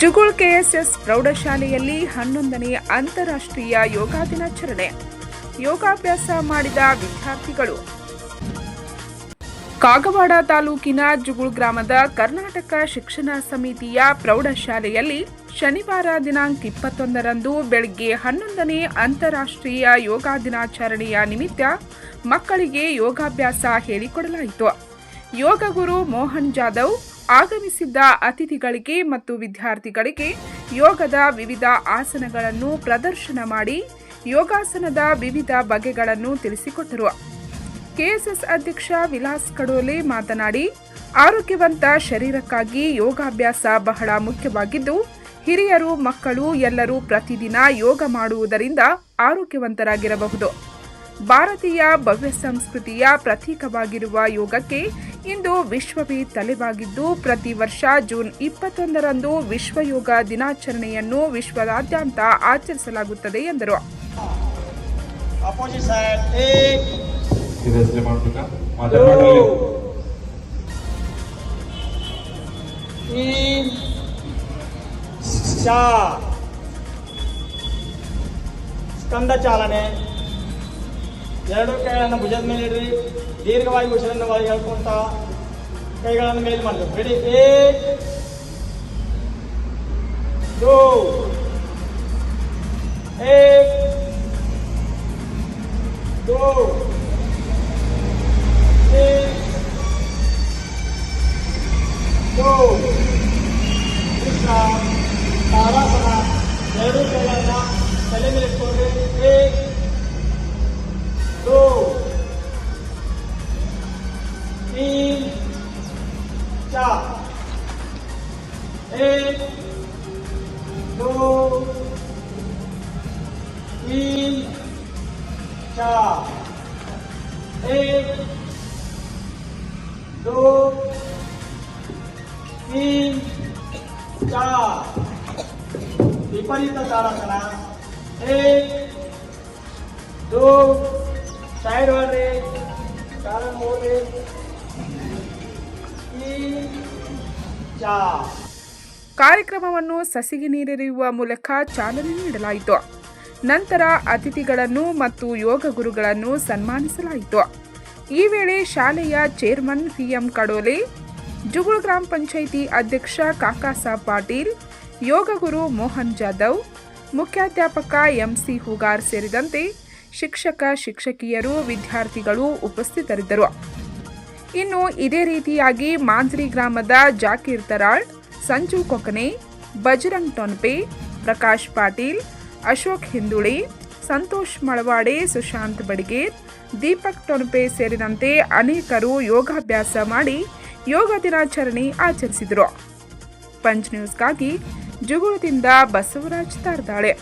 ಜುಗುಳ್ KSS ಪ್ರೌಢಶಾಲೆಯಲ್ಲಿ ಹನ್ನೊಂದನೇ ಅಂತಾರಾಷ್ಟ್ರೀಯ ಯೋಗ ದಿನಾಚರಣೆ. ಯೋಗಾಭ್ಯಾಸ ಮಾಡಿದ ವಿದ್ಯಾರ್ಥಿಗಳು. ಕಾಗವಾಡ ತಾಲೂಕಿನ ಜುಗುಳ್ ಗ್ರಾಮದ ಕರ್ನಾಟಕ ಶಿಕ್ಷಣ ಸಮಿತಿಯ ಪ್ರೌಢಶಾಲೆಯಲ್ಲಿ ಶನಿವಾರ ದಿನಾಂಕ ಇಪ್ಪತ್ತೊಂದರಂದು ಬೆಳಗ್ಗೆ ಹನ್ನೊಂದನೇ ಅಂತಾರಾಷ್ಟ್ರೀಯ ಯೋಗ ದಿನಾಚರಣೆಯ ನಿಮಿತ್ತ ಮಕ್ಕಳಿಗೆ ಯೋಗಾಭ್ಯಾಸ ಹೇಳಿಕೊಡಲಾಯಿತು. ಯೋಗ ಗುರು ಮೋಹನ್ ಜಾಧವ್ ಆಗಮಿಸಿದ್ದ ಅತಿಥಿಗಳಿಗೆ ಮತ್ತು ವಿದ್ಯಾರ್ಥಿಗಳಿಗೆ ಯೋಗದ ವಿವಿಧ ಆಸನಗಳನ್ನು ಪ್ರದರ್ಶನ ಮಾಡಿ ಯೋಗಾಸನದ ವಿವಿಧ ಬಗೆಗಳನ್ನು ತಿಳಿಸಿಕೊಟ್ಟರು. ಕೆಎಸ್ಎಸ್ ಅಧ್ಯಕ್ಷ ವಿಲಾಸ್ ಕಡೋಲೆ ಮಾತನಾಡಿ, ಆರೋಗ್ಯವಂತ ಶರೀರಕ್ಕಾಗಿ ಯೋಗಾಭ್ಯಾಸ ಬಹಳ ಮುಖ್ಯವಾಗಿದ್ದು, ಹಿರಿಯರು, ಮಕ್ಕಳು ಎಲ್ಲರೂ ಪ್ರತಿದಿನ ಯೋಗ ಮಾಡುವುದರಿಂದ ಆರೋಗ್ಯವಂತರಾಗಿರಬಹುದು. ಭಾರತೀಯ ಭವ್ಯ ಸಂಸ್ಕೃತಿಯ ಪ್ರತೀಕವಾಗಿರುವ ಯೋಗಕ್ಕೆ ಇಂದು ವಿಶ್ವವೇ ತಲೆಬಾಗಿದ್ದು, ಪ್ರತಿ ವರ್ಷ ಜೂನ್ ಇಪ್ಪತ್ತೊಂದರಂದು ವಿಶ್ವ ಯೋಗ ದಿನಾಚರಣೆಯನ್ನು ವಿಶ್ವದಾದ್ಯಂತ ಆಚರಿಸಲಾಗುತ್ತದೆ ಎಂದರು. ಸ್ಕಂದ ಸೈಡ್ ಎರಡು ಕೈಗಳನ್ನು ಭುಜದ ಮೇಲೆ ಇಡ್ರಿ ದೀರ್ಘವಾಗಿ ಉಸಿರನ್ನು ಒಳಗೆ ಹೇಳ್ಕೊಂತ ಕೈಗಳನ್ನು ಮೇಲೆ ಮಾಡಬೇಕು ರೆಡಿ ಏಕ್ ದೋ ಏಕ್ ದೋ तीन दो तीसरा ತಾರಾಸನ ಎರಡು ಕೈಗಳನ್ನ ತಲೆ ಮೇಲೆ ಇಟ್ಕೊಂಡ್ರೆ ಏಕ್ एक, दो, तीन, चार। एक, दो, तीन, चार। विपरीत ताड़ासन एक, दो, साइड वाले, कारण मोड़े तीन, चार। ಕಾರ್ಯಕ್ರಮವನ್ನು ಸಸಿಗೆ ನೀರೆರೆಯುವ ಮೂಲಕ ಚಾಲನೆ ನೀಡಲಾಯಿತು. ನಂತರ ಅತಿಥಿಗಳನ್ನು ಮತ್ತು ಯೋಗ ಗುರುಗಳನ್ನು ಸನ್ಮಾನಿಸಲಾಯಿತು. ಈ ವೇಳೆ ಶಾಲೆಯ ಚೇರ್ಮನ್ ಪಿಎಂ ಕಡೋಲೆ, ಜುಗುಳ್ ಗ್ರಾಮ ಪಂಚಾಯಿತಿ ಅಧ್ಯಕ್ಷ ಕಾಕಾಸಾಬ್ ಪಾಟೀಲ್, ಯೋಗ ಗುರು ಮೋಹನ್ ಜಾಧವ್, ಮುಖ್ಯಾಧ್ಯಾಪಕ ಎಂಸಿ ಹುಗಾರ್ ಸೇರಿದಂತೆ ಶಿಕ್ಷಕ, ಶಿಕ್ಷಕಿಯರು, ವಿದ್ಯಾರ್ಥಿಗಳು ಉಪಸ್ಥಿತರಿದ್ದರು. ಇನ್ನು ಇದೇ ರೀತಿಯಾಗಿ ಮಾಂಜ್ರಿ ಗ್ರಾಮದ ಜಾಕೀರ್ ತರಾಳ್ ಸಂಜು ಕೊಕನೆ, ಬಜರಂಗ್ ಟೊನ್ಪೆ, ಪ್ರಕಾಶ್ ಪಾಟೀಲ್, ಅಶೋಕ್ ಹಿಂದುಳಿ, ಸಂತೋಷ್ ಮಳವಾಡೆ, ಸುಶಾಂತ್ ಬಡಿಗೇರ್, ದೀಪಕ್ ಟೊನ್ಪೆ ಸೇರಿದಂತೆ ಅನೇಕರು ಯೋಗಾಭ್ಯಾಸ ಮಾಡಿ ಯೋಗ ದಿನಾಚರಣೆ ಆಚರಿಸಿದರು. ಪಂಚ್ ನ್ಯೂಸ್ಗಾಗಿ ಜುಗುಳದಿಂದ ಬಸವರಾಜ್ ತಾರ್ದಾಳೆ.